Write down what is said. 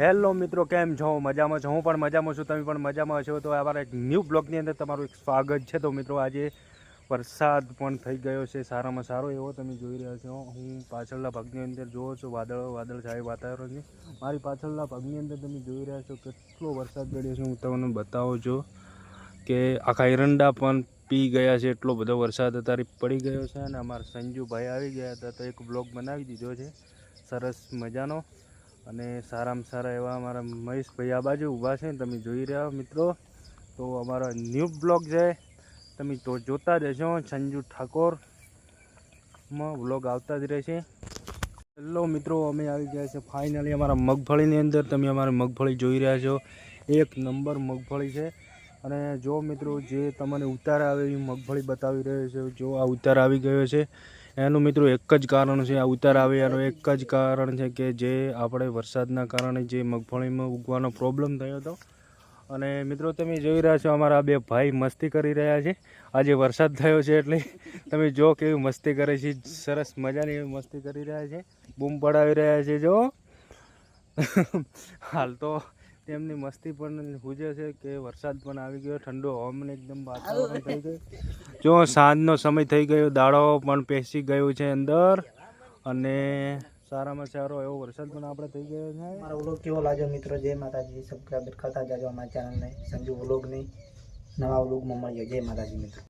Hello મિત્રો, કેમ છો? મજામાં છો? હું પણ મજામાં છું, તમે પણ મજામાં છો? તો અમારા એક ન્યૂ બ્લોગની અંદર તમારું એક સ્વાગત છે. તો મિત્રો, આજે વરસાદ પણ થઈ ગયો છે, સારામાં સારો એવો તમે જોઈ રહ્યા છો. હું પાછળના ભાગની અંદર જોવો છું, વાદળો, વાદળ સાહેબ વાતાવરણ છે. મારી પાછળના ભાગની અંદર તમે જોઈ રહ્યા છો કેટલો વરસાદ પડ્યો છે. હું તમને બતાવું છું કે આખા એરંડા પણ પી ગયા છે. એટલો બધો વરસાદ અત્યારે પડી ગયો છે અને અમારા સંજુભાઈ આવી ગયા હતા. તો એક બ્લોગ બનાવી દીધો છે. સરસ મજાનો. અને સારામાં સારા એવા અમારા મહેશભાઈ આ બાજુ ઊભા છે તમે જોઈ રહ્યા મિત્રો. તો અમારો ન્યૂ બ્લોગ છે. તમે તો જોતા જ રહેશો સંજુ ઠાકોરમાં બ્લોગ આવતા જ રહેશે. હેલો મિત્રો, અમે આવી ગયા છે ફાઇનલી અમારા મગફળીની અંદર. તમે અમારી મગફળી જોઈ રહ્યા છો. એક નંબર મગફળી છે. અને જો મિત્રો, જે તમને ઉતાર આવે એ મગફળી બતાવી રહ્યો છે, જો આ ઉતાર આવી ગયો છે. એનું મિત્રો એક જ કારણ છે, આ ઉતાર આવે એક જ કારણ છે કે જે આપણે વરસાદના કારણે જે મગફળીમાં ઉગવાનો પ્રોબ્લેમ થયો હતો. અને મિત્રો તમે જોઈ રહ્યા છો, અમારા બે ભાઈ મસ્તી કરી રહ્યા છે. આજે વરસાદ થયો છે એટલે તમે જો કેવી મસ્તી કરે છે, સરસ મજાની એવી મસ્તી કરી રહ્યા છે. બૂમ પડાવી રહ્યા છે, જો. હાલ તો તેમની મસ્તી પણ હુજે છે કે વરસાદ પણ આવી ગયો. ઠંડો હવામાન એકદમ વાતાવરણ થઈ ગયું. જો સાંજનો સમય થઈ ગયો દાડો પણ પેસી ગયો છે અંદર. અને સારામાં સારો એવો વરસાદ પણ આપણે થઈ ગયો છે. મારો વ્લોગ કેવો લાગ્યો મિત્રો? જય માતાજી. સબસ્ક્રાઈબ કરતા જાજો અમારા ચેનલને સંજુ વ્લોગની નવા વ્લોગમાં મળીએ. જય માતાજી મિત્રો.